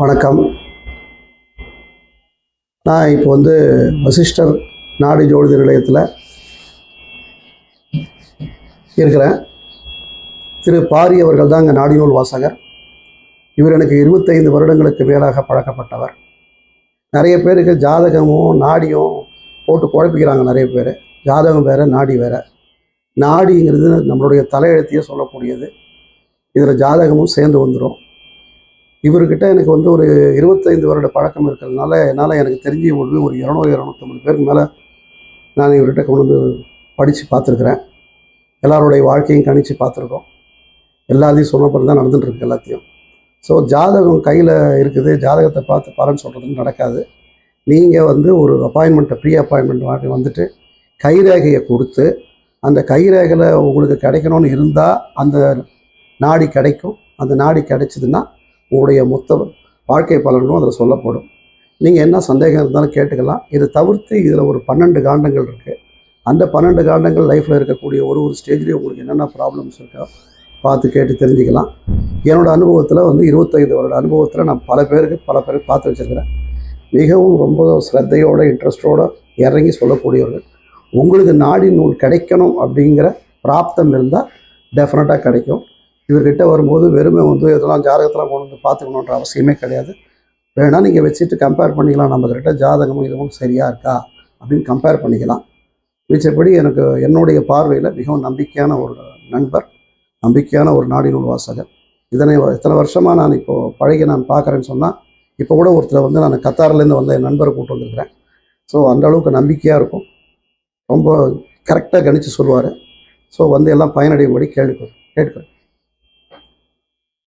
வணக்கம். நான் இப்போ வந்து வசிஷ்டர் நாடி ஜோதிட நிலையத்தில் இருக்கிறேன். திரு பாரி அவர்கள் தான் இங்கே நாடிநூல் வாசகர். இவர் எனக்கு இருபத்தைந்து வருடங்களுக்கு மேலாக பழக்கப்பட்டவர். நிறைய பேருக்கு ஜாதகமும் நாடியும் போட்டு குழப்பிக்கிறாங்க நிறைய பேர். ஜாதகம் வேறு நாடி வேறு. நாடிங்கிறது நம்மளுடைய தலையெழுத்தையே சொல்லக்கூடியது. இதில் ஜாதகமும் சேர்ந்து வந்துடும் இவர்கிட்ட எனக்கு வந்து ஒரு இருபத்தைந்து வருட பழக்கம் இருக்கிறதுனால என்னால் எனக்கு தெரிஞ்ச ஒரு ஒரு இரநூறு இரநூத்தம்பது பேருக்கு மேலே நான் இவர்கிட்ட கொண்டு வந்து படித்து பார்த்துருக்குறேன். எல்லாருடைய வாழ்க்கையும் கணித்து பார்த்துருக்கோம். எல்லாத்தையும் சொன்ன பிறகு தான் நடந்துட்டுருக்கு எல்லாத்தையும். ஸோ ஜாதகம் கையில் இருக்குது. ஜாதகத்தை பார்த்து பாருன்னு சொல்கிறதுன்னு நடக்காது. நீங்கள் வந்து ஒரு அப்பாயின்மெண்ட்டை ப்ரீ அப்பாயின்மெண்ட் வாங்கி வந்துட்டு கைரேகையை கொடுத்து அந்த கைரேகையில் உங்களுக்கு கிடைக்கணும்னு இருந்தால் அந்த நாடி கிடைக்கும். அந்த நாடி கிடைச்சிதுன்னா உங்களுடைய மொத்த வாழ்க்கை பலன்களும் அதில் சொல்லப்படும். நீங்கள் என்ன சந்தேகம் இருந்தாலும் கேட்டுக்கலாம். இதை தவிர்த்து இதில் ஒரு பன்னெண்டு காண்டங்கள் இருக்குது அந்த பன்னெண்டு காண்டங்கள் லைஃப்பில் இருக்கக்கூடிய ஒரு ஒரு ஸ்டேஜ்லேயும் உங்களுக்கு என்னென்ன ப்ராப்ளம்ஸ் இருக்கோ பார்த்து கேட்டு தெரிஞ்சுக்கலாம். என்னோடய அனுபவத்தில் வந்து இருபத்தைந்து வருட அனுபவத்தில் நான் பல பேருக்கு பல பேருக்கு பார்த்து வச்சுருக்கிறேன். மிகவும் ரொம்ப ஸ்ரத்தையோட இன்ட்ரெஸ்டோடு இறங்கி சொல்லக்கூடியவர்கள். உங்களுக்கு நாடி நூல் கிடைக்கணும் அப்படிங்கிற பிராப்தம் இருந்தால் டெஃபினட்டாக கிடைக்கும். இவர்கிட்ட வரும்போது வெறுமை வந்து இதெல்லாம் ஜாதகத்தெல்லாம் கொண்டு வந்து பார்த்துக்கணுன்ற அவசியமே கிடையாது. வேணால் நீங்கள் வச்சுட்டு கம்பேர் பண்ணிக்கலாம். நம்மக்கிட்ட ஜாதகமும் இதுவும் சரியாக இருக்கா? அப்படின்னு கம்பேர் பண்ணிக்கலாம். மிச்சப்படி எனக்கு என்னுடைய பார்வையில் மிகவும் நம்பிக்கையான ஒரு நண்பர் நம்பிக்கையான ஒரு நாடிநூல் வாசகர் இதனை வ- இத்தனை வருஷமாக நான் இப்போது பழகி நான் பார்க்குறேன்னு சொன்னால் இப்போ கூட ஒருத்தர் வந்து நான் கத்தார்லேருந்து வந்த என் நண்பரை கூப்பிட்டு வந்திருக்கிறேன். ஸோ அந்த அளவுக்கு நம்பிக்கையாக இருக்கும். ரொம்ப கரெக்டாக கணித்து சொல்லுவார். ஸோ வந்து எல்லாம் பயனடையும்படி கேள்வி கேட்டுக்கிறேன்